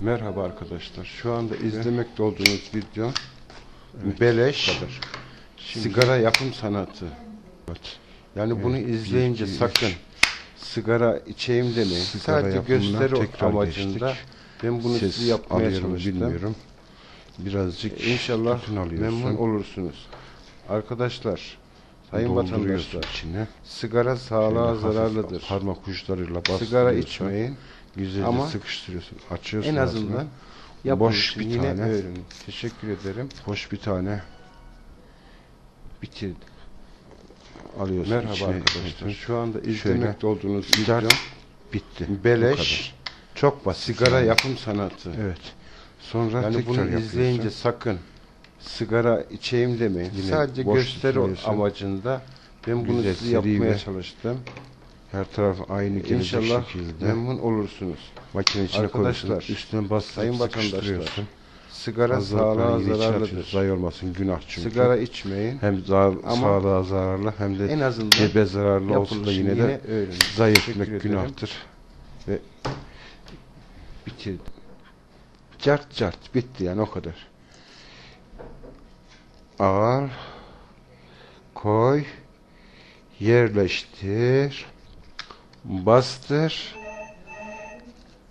Merhaba arkadaşlar. Şu anda izlemekte olduğunuz video beleş sigara yapım sanatı. Yani bunu izleyince bir, sakın sigara içeyim demeyin. Sigara Sadece gösteri amacında geçtik. ben bunu Ses size yapmaya çalıştım. bilmiyorum. Birazcık İnşallah memnun olursunuz. Arkadaşlar, sayın vatandaşlar, içine. sigara sağlığa zararlıdır. Parmak uçlarıyla bastırıyorsun. Sigara içmeyin. Güzelce Ama sıkıştırıyorsun. Açıyorsun En azından Boş bir yine tane. öğrenin. Teşekkür ederim. Boş bir tane Bitirdim. alıyorsun. Merhaba içine arkadaşlar. Şu anda izlemekte olduğunuz video bitti. Beleş çok basit sigara yapım sanatı. Evet. Sonra Yani tekrar bunu yapıyorsun. izleyince sakın sigara içeyim demeyin. Yine Sadece gösteri amacında ben bunu size yapmaya çalıştım. Her taraf aynı gelecek İnşallah şekilde. memnun olursunuz. Makine içine Arkadaşlar, koyuyorsun. Üstüne bastırıp sayın vatandaşlar. Sigara Fazla sağlığa yine zararlıdır. Zayi olmasın günah çünkü. Sigara içmeyin. hem zar Ama sağlığa zararlı hem de En azından cebe zararlı olsun da yapılışı yine de zayi Teşekkür etmek günahtır. Ve Bitirdim. cart cart bitti yani o kadar. Al, koy, yerleştir, bastır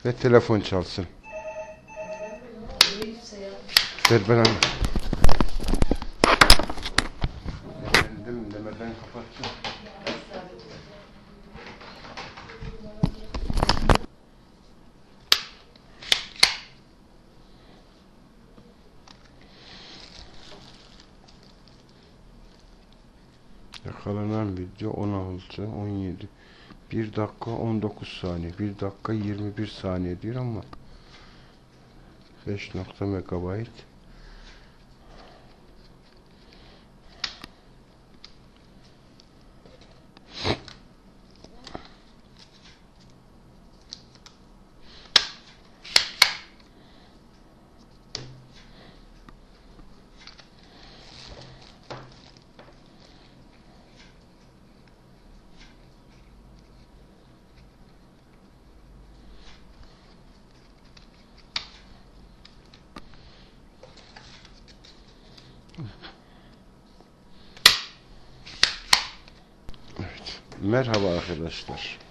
ve telefon çalsın. Ver ben alayım. Efendim demeden kapattım. Yakalanan video 16, 17, 1 dakika 19 saniye, 1 dakika 21 saniye diyor ama 5 nokta megabayt. Merhaba arkadaşlar.